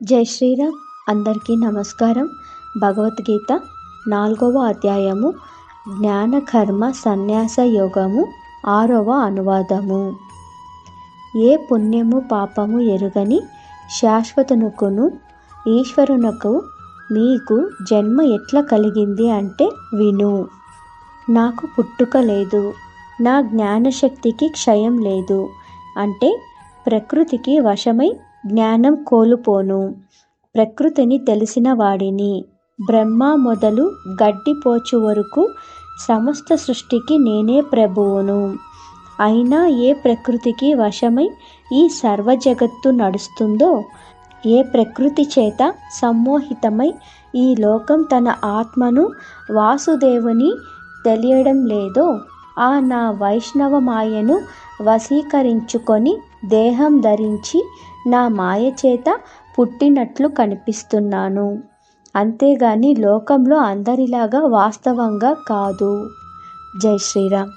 జై శ్రీరామ్. అందరికీ నమస్కారం. భగవద్గీత నాలుగవ అధ్యాయము జ్ఞాన కర్మ సన్యాస యోగము ఆరవ అనువాదము. ఏ పుణ్యము పాపము ఎరుగని శాశ్వతనుకును ఈశ్వరునకు మీకు జన్మ ఎట్లా కలిగింది అంటే విను. నాకు పుట్టుక లేదు నా జ్ఞానశక్తికి క్షయం లేదు అంటే ప్రకృతికి వశమై జ్ఞానం కోల్పోను. ప్రకృతిని తెలిసిన వాడిని. బ్రహ్మ మొదలు గడ్డిపోచు వరకు సమస్త సృష్టికి నేనే ప్రభువును. అయినా ఏ ప్రకృతికి వశమై ఈ సర్వ జగత్తు నడుస్తుందో ఏ ప్రకృతి చేత సమ్మోహితమై ఈ లోకం తన ఆత్మను వాసుదేవుని తెలియడం లేదో ఆ నా వైష్ణవ మాయను వశీకరించుకొని దేహం ధరించి నా మాయ చేత పుట్టినట్లు కనిపిస్తున్నాను. అంతేగాని లోకంలో అందరిలాగా వాస్తవంగా కాదు. జై శ్రీరామ్.